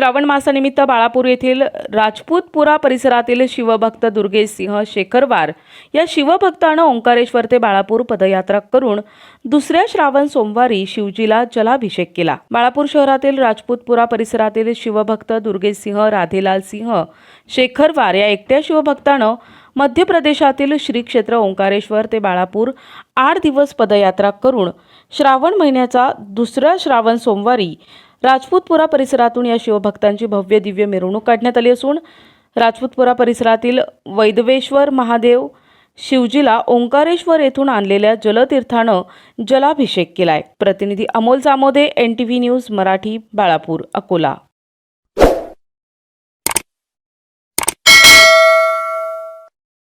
श्रावण मासानिमित्त बाळापूर येथील राजपूतपुरा परिसरातील शिवभक्त दुर्गेसिंह शेखरवार या शिवभक्तानं ओंकारेश्वर ते बाळापूर पदयात्रा करून दुसऱ्या श्रावण सोमवारी शिवजीला जलाभिषेक केला. बाळापूर शहरातील राजपूतपुरा परिसरातील शिवभक्त दुर्गेशसिंह राधेलाल सिंह शेखरवार या एकट्या शिवभक्तानं मध्य प्रदेशातील श्री क्षेत्र ओंकारेश्वर ते बाळापूर आठ दिवस पदयात्रा करून श्रावण महिन्याचा दुसऱ्या श्रावण सोमवारी राजपूतपुरा परिसरातून या शिवभक्तांची भव्य दिव्य मिरवणूक काढण्यात आली असून राजपूतपुरा परिसरातील वैदवेश्वर महादेव शिवजीला ओंकारेश्वर येथून आणलेल्या जलतीर्थानं जलाभिषेक केलाय. प्रतिनिधी Amol Jamode N T V news Marathi Balapur Akola.